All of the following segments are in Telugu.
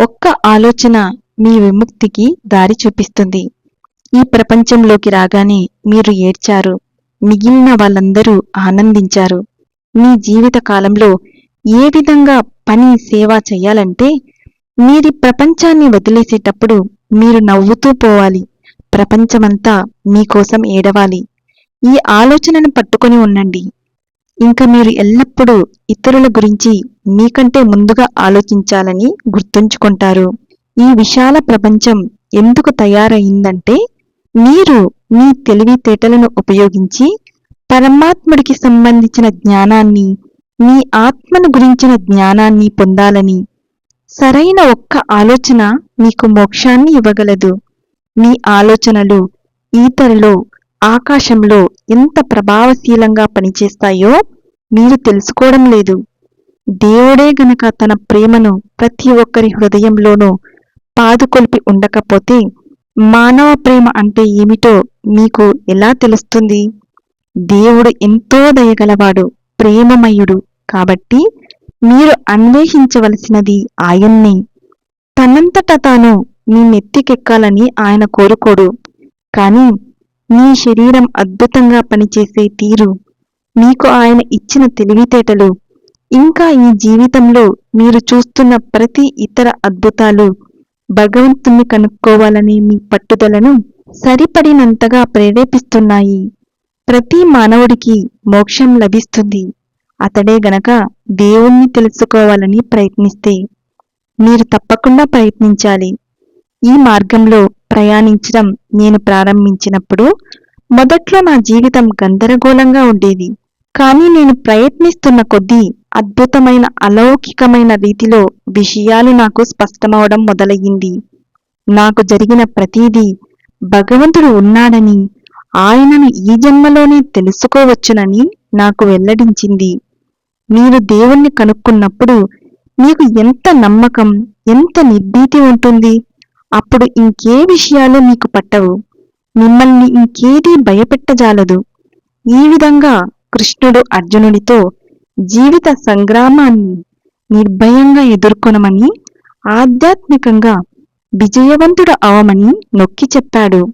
ఒక్క ఆలోచన మీ విముక్తికి దారి చూపిస్తుంది. ఈ ప్రపంచంలోకి రాగానే మీరు ఏడ్చారు. మిగిలిన వాళ్ళందరూ ఆనందించారు. మీ జీవిత కాలంలో ఏ విధంగా పని సేవ చేయాలంటే మీరి ప్రపంచాన్ని వదిలేసేటప్పుడు మీరు నవ్వుతూ పోవాలి. ప్రపంచమంతా మీకోసం ఏడవాలి. ఈ ఆలోచనను పట్టుకొని ఉండండి. ఇంకా మీరు ఎల్లప్పుడూ ఇతరుల గురించి మీకంటే ముందుగా ఆలోచించాలని గుర్తుంచుకుంటారు. ఈ విశాల ప్రపంచం ఎందుకు తయారయిందంటే మీరు మీ తెలివితేటలను ఉపయోగించి పరమాత్ముడికి సంబంధించిన జ్ఞానాన్ని మీ ఆత్మను గురించిన జ్ఞానాన్ని పొందాలని సరైన ఒక్క ఆలోచన మీకు మోక్షాన్ని ఇవ్వగలదు. మీ ఆలోచనలు ఈతరలో ఆకాశంలో ఎంత ప్రభావశీలంగా పనిచేస్తాయో మీరు తెలుసుకోవడం లేదు. దేవుడే గనక తన ప్రేమను ప్రతి ఒక్కరి హృదయంలోనూ పాదుకొల్పి ఉండకపోతే మానవ ప్రేమ అంటే ఏమిటో మీకు ఎలా తెలుస్తుంది? దేవుడు ఎంతో దయగలవాడు ప్రేమమయుడు కాబట్టి మీరు అన్వేషించవలసినది ఆయన్నే. తనంతట తాను మీ నెత్తికెక్కాలని ఆయన కోరుకోడు. కానీ మీ శరీరం అద్భుతంగా పనిచేసే తీరు మీకు ఆయన ఇచ్చిన తెలివితేటలు ఇంకా ఈ జీవితంలో మీరు చూస్తున్న ప్రతి ఇతర అద్భుతాలు భగవంతుణ్ణి కనుక్కోవాలనే మీ పట్టుదలను సరిపడినంతగా ప్రేరేపిస్తున్నాయి. ప్రతి మానవుడికి మోక్షం లభిస్తుంది. అతడే గనక దేవుణ్ణి తెలుసుకోవాలని ప్రయత్నిస్తే మీరు తప్పకుండా ప్రయత్నించాలి. ఈ మార్గంలో ప్రయాణించడం నేను ప్రారంభించినప్పుడు మొదట్లో నా జీవితం గందరగోళంగా ఉండేది. కానీ నేను ప్రయత్నిస్తున్న కొద్దీ అద్భుతమైన అలౌకికమైన రీతిలో విషయాలు నాకు స్పష్టమవడం మొదలయ్యింది. నాకు జరిగిన ప్రతీదీ భగవంతుడు ఉన్నాడని ఆయనను ఈ జన్మలోనే తెలుసుకోవచ్చునని నాకు వెల్లడించింది. మీరు దేవుణ్ణి కనుక్కున్నప్పుడు మీకు ఎంత నమ్మకం ఎంత నిర్భీతి ఉంటుంది? అప్పుడు ఇంకే విషయాలు మీకు పట్టవు. మిమ్మల్ని ఇంకేదీ భయపెట్టజాలదు. ఈ విధంగా కృష్ణుడు అర్జునుడితో జీవిత సంగ్రామాన్ని నిర్భయంగా ఎదుర్కొనమని ఆధ్యాత్మికంగా విజయవంతుడు అవమని నొక్కి చెప్పాడు.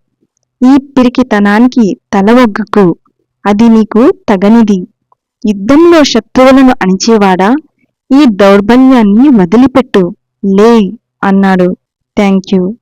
ఈ పిరికితనానికి తల ఒగ్గకు. అది నీకు తగనిది. యుద్ధంలో శత్రువులను అణిచేవాడా? ఈ దౌర్బల్యాన్ని వదిలిపెట్టు. లే అన్నాడు. Thank you